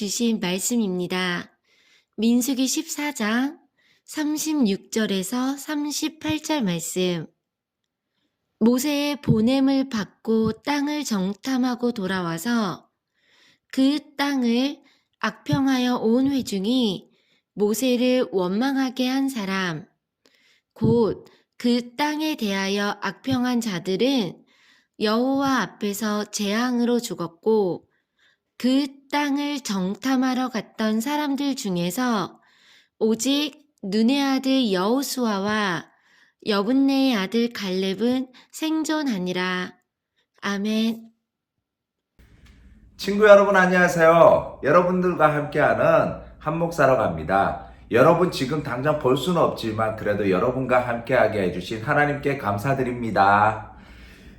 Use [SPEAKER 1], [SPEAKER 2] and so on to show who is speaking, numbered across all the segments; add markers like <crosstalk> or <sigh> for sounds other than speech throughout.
[SPEAKER 1] 주신 말씀입니다. 민수기 14장 36절에서 38절 말씀. 모세의 보냄을 받고 땅을 정탐하고 돌아와서 그 땅을 악평하여 온 회중이 모세를 원망하게 한 사람, 곧 그 땅에 대하여 악평한 자들은 여호와 앞에서 재앙으로 죽었고 그 땅을 정탐하러 갔던 사람들 중에서 오직 눈의 아들 여호수아와 여분네의 아들 갈렙은 생존하니라. 아멘.
[SPEAKER 2] 친구 여러분 안녕하세요. 여러분들과 함께하는 한목사로 갑니다. 여러분 지금 당장 볼 수는 없지만 그래도 여러분과 함께하게 해주신 하나님께 감사드립니다.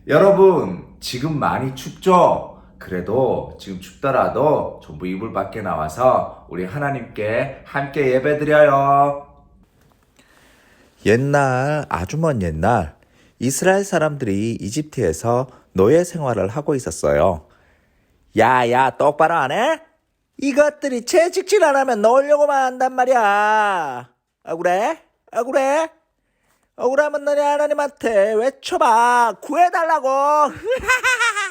[SPEAKER 2] 여러분 지금 많이 춥죠? 그래도 지금 춥더라도 전부 이불 밖에 나와서 우리 하나님께 함께 예배 드려요. 옛날 아주 먼 옛날 이스라엘 사람들이 이집트에서 노예 생활을 하고 있었어요. 야 야 똑바로 안 해? 이것들이 채찍질 안 하면 놀려고만 한단 말이야. 억울해? 억울해? 억울하면 너네 하나님한테 외쳐봐. 구해달라고. <laughs>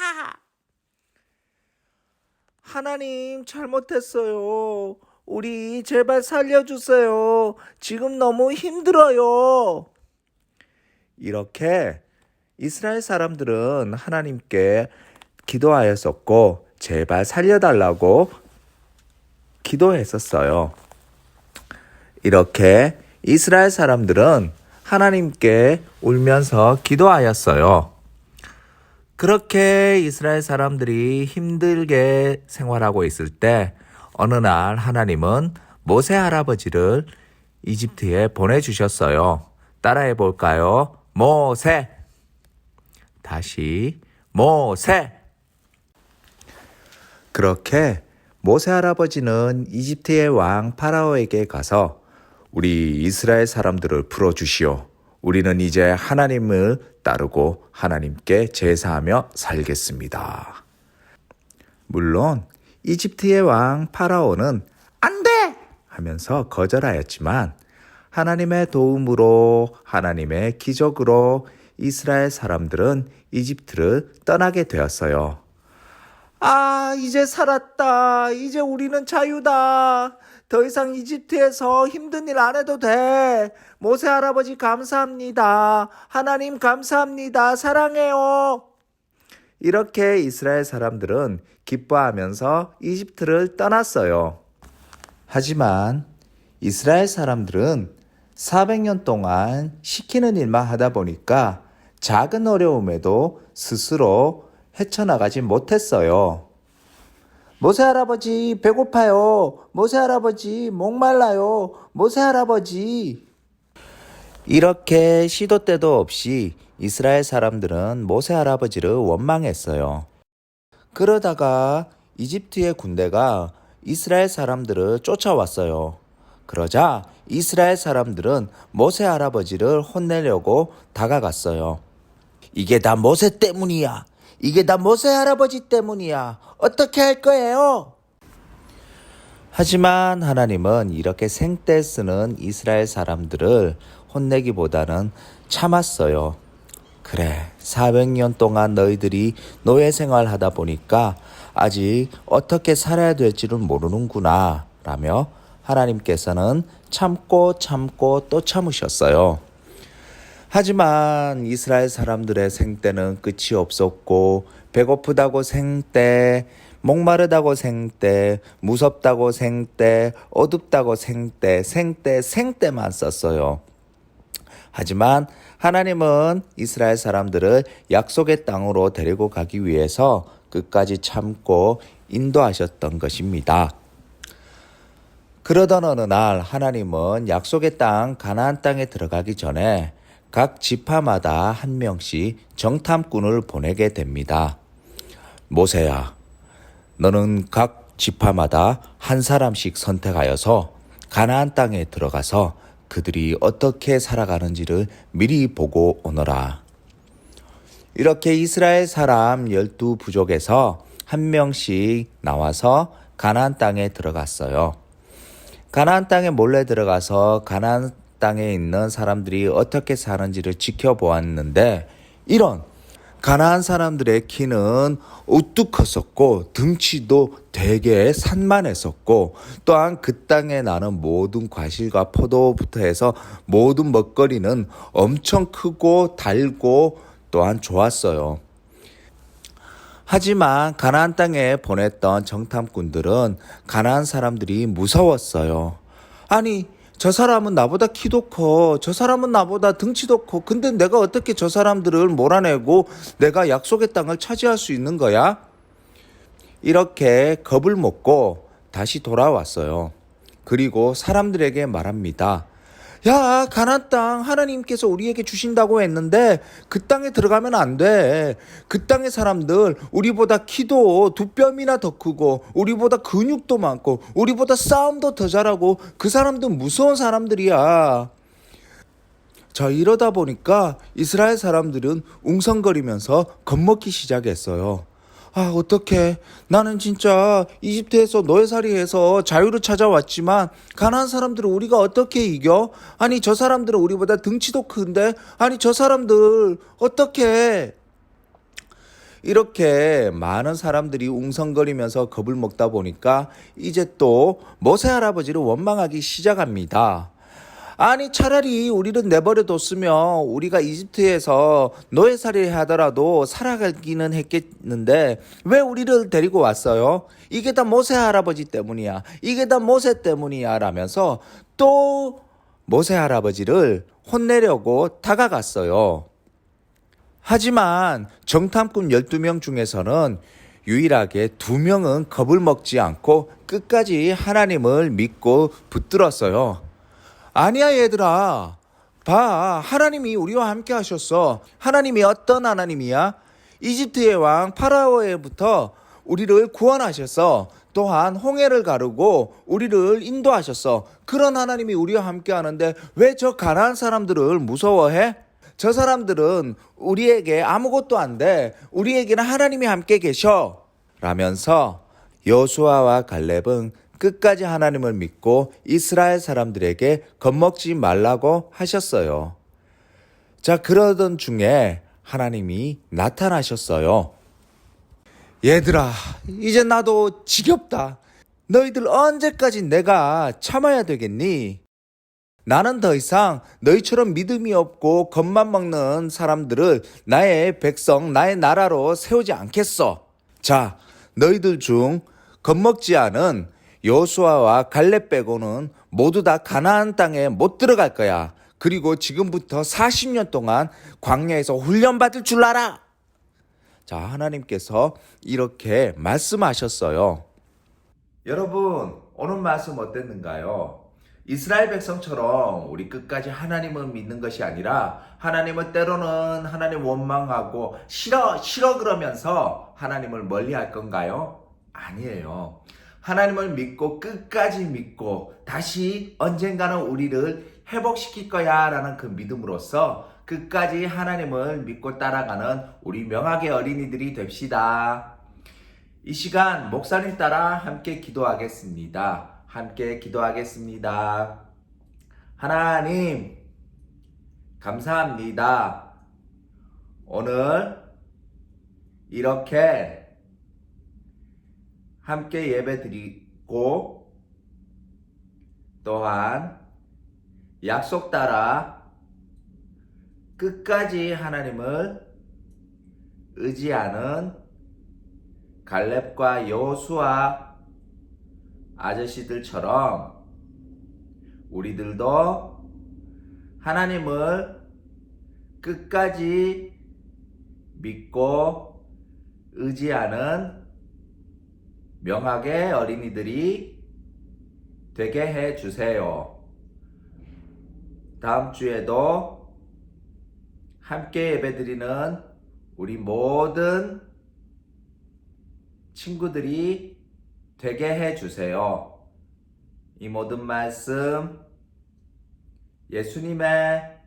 [SPEAKER 2] 하나님 잘못했어요. 우리 제발 살려주세요. 지금 너무 힘들어요. 이렇게 이스라엘 사람들은 하나님께 기도하였었고 제발 살려달라고 기도했었어요. 이렇게 이스라엘 사람들은 하나님께 울면서 기도하였어요. 그렇게 이스라엘 사람들이 힘들게 생활하고 있을 때 어느 날 하나님은 모세 할아버지를 이집트에 보내주셨어요. 따라해 볼까요? 모세. 다시 모세. 그렇게 모세 할아버지는 이집트의 왕 파라오에게 가서 우리 이스라엘 사람들을 풀어주시오. 우리는 이제 하나님을 따르고 하나님께 제사하며 살겠습니다. 물론 이집트의 왕 파라오는 안 돼! 하면서 거절하였지만 하나님의 도움으로 하나님의 기적으로 이스라엘 사람들은 이집트를 떠나게 되었어요. 아, 이제 살았다. 이제 우리는 자유다. 더 이상 이집트에서 힘든 일 안 해도 돼. 모세 할아버지 감사합니다. 하나님 감사합니다. 사랑해요. 이렇게 이스라엘 사람들은 기뻐하면서 이집트를 떠났어요. 하지만 이스라엘 사람들은 400년 동안 시키는 일만 하다 보니까 작은 어려움에도 스스로 헤쳐나가지 못했어요. 모세 할아버지 배고파요. 모세 할아버지 목말라요. 모세 할아버지. 이렇게 시도 때도 없이 이스라엘 사람들은 모세 할아버지를 원망했어요. 그러다가 이집트의 군대가 이스라엘 사람들을 쫓아왔어요. 그러자 이스라엘 사람들은 모세 할아버지를 혼내려고 다가갔어요. 이게 다 모세 때문이야. 이게 다 모세 할아버지 때문이야. 어떻게 할 거예요? 하지만 하나님은 이렇게 생떼 쓰는 이스라엘 사람들을 혼내기보다는 참았어요. 그래, 400년 동안 너희들이 노예 생활하다 보니까 아직 어떻게 살아야 될지를 모르는구나. 라며 하나님께서는 참고 참고 또 참으셨어요. 하지만 이스라엘 사람들의 생때는 끝이 없었고 배고프다고 생때, 목마르다고 생때, 무섭다고 생때, 어둡다고 생때, 생때, 생때만 썼어요. 하지만 하나님은 이스라엘 사람들을 약속의 땅으로 데리고 가기 위해서 끝까지 참고 인도하셨던 것입니다. 그러던 어느 날 하나님은 약속의 땅 가나안 땅에 들어가기 전에 각 지파마다 한 명씩 정탐꾼을 보내게 됩니다. 모세야, 너는 각 지파마다 한 사람씩 선택하여서 가나안 땅에 들어가서 그들이 어떻게 살아가는지를 미리 보고 오너라. 이렇게 이스라엘 사람 열두 부족에서 한 명씩 나와서 가나안 땅에 들어갔어요. 가나안 땅에 몰래 들어가서 가나안 땅에 있는 사람들이 어떻게 사는지를 지켜보았는데 이런 가나안 사람들의 키는 우뚝 컸었고 등치도 되게 산만했었고 또한 그 땅에 나는 모든 과실과 포도부터 해서 모든 먹거리는 엄청 크고 달고 또한 좋았어요. 하지만 가나안 땅에 보냈던 정탐꾼들은 가나안 사람들이 무서웠어요. 아니 저 사람은 나보다 키도 커. 저 사람은 나보다 등치도 커. 근데 내가 어떻게 저 사람들을 몰아내고 내가 약속의 땅을 차지할 수 있는 거야? 이렇게 겁을 먹고 다시 돌아왔어요. 그리고 사람들에게 말합니다. 야, 가나안 땅 하나님께서 우리에게 주신다고 했는데 그 땅에 들어가면 안 돼. 그 땅의 사람들 우리보다 키도 두 뼘이나 더 크고 우리보다 근육도 많고 우리보다 싸움도 더 잘하고 그 사람들 무서운 사람들이야. 자, 이러다 보니까 이스라엘 사람들은 웅성거리면서 겁먹기 시작했어요. 아, 어떡해. 나는 진짜 이집트에서 노예살이해서 자유를 찾아왔지만 가나안 사람들을 우리가 어떻게 이겨? 아니, 저 사람들은 우리보다 등치도 큰데 아니, 저 사람들 어떻게 이렇게 많은 사람들이 웅성거리면서 겁을 먹다 보니까 이제 또 모세 할아버지를 원망하기 시작합니다. 아니 차라리 우리를 내버려 뒀으면 우리가 이집트에서 노예살이 하더라도 살아가기는 했겠는데 왜 우리를 데리고 왔어요? 이게 다 모세 할아버지 때문이야. 이게 다 모세 때문이야 라면서 또 모세 할아버지를 혼내려고 다가갔어요. 하지만 정탐꾼 12명 중에서는 유일하게 두 명은 겁을 먹지 않고 끝까지 하나님을 믿고 붙들었어요. 아니야, 얘들아. 봐. 하나님이 우리와 함께 하셨어. 하나님이 어떤 하나님이야? 이집트의 왕 파라오에부터 우리를 구원하셨어. 또한 홍해를 가르고 우리를 인도하셨어. 그런 하나님이 우리와 함께 하는데 왜 저 가난한 사람들을 무서워해? 저 사람들은 우리에게 아무것도 안 돼. 우리에게는 하나님이 함께 계셔. 라면서 여수아와 갈렙은 끝까지 하나님을 믿고 이스라엘 사람들에게 겁먹지 말라고 하셨어요. 자, 그러던 중에 하나님이 나타나셨어요. 얘들아, 이제 나도 지겹다. 너희들 언제까지 내가 참아야 되겠니? 나는 더 이상 너희처럼 믿음이 없고 겁만 먹는 사람들을 나의 백성, 나의 나라로 세우지 않겠어. 자, 너희들 중 겁먹지 않은 여수아와 갈렙 빼고는 모두 다 가나안 땅에 못 들어갈 거야. 그리고 지금부터 40년 동안 광야에서 훈련 받을 줄 알아. 자, 하나님께서 이렇게 말씀하셨어요. 여러분, 오늘 말씀 어땠는가요? 이스라엘 백성처럼 우리 끝까지 하나님을 믿는 것이 아니라 하나님은 때로는 하나님 원망하고 싫어 싫어 그러면서 하나님을 멀리 할 건가요? 아니에요. 하나님을 믿고 끝까지 믿고 다시 언젠가는 우리를 회복시킬 거야 라는 그 믿음으로써 끝까지 하나님을 믿고 따라가는 우리 명학의 어린이들이 됩시다. 이 시간 목사님 따라 함께 기도하겠습니다. 함께 기도하겠습니다. 하나님, 감사합니다. 오늘 이렇게 함께 예배 드리고 또한 약속 따라 끝까지 하나님을 의지하는 갈렙과 여호수아 아저씨들처럼 우리들도 하나님을 끝까지 믿고 의지하는 명학의 어린이들이 되게 해 주세요. 다음 주에도 함께 예배드리는 우리 모든 친구들이 되게 해 주세요. 이 모든 말씀 예수님의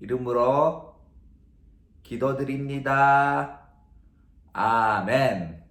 [SPEAKER 2] 이름으로 기도드립니다. 아멘.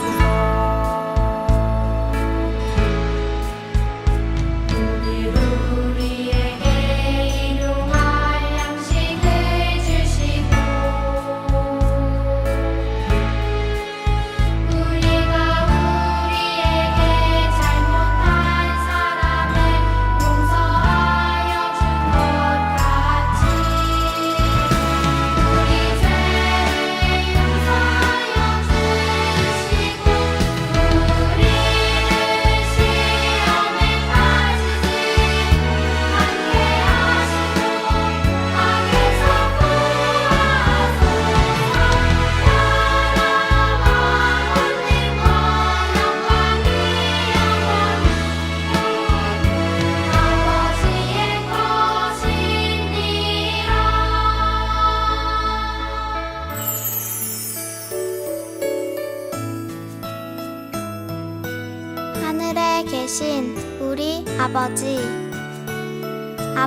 [SPEAKER 1] off.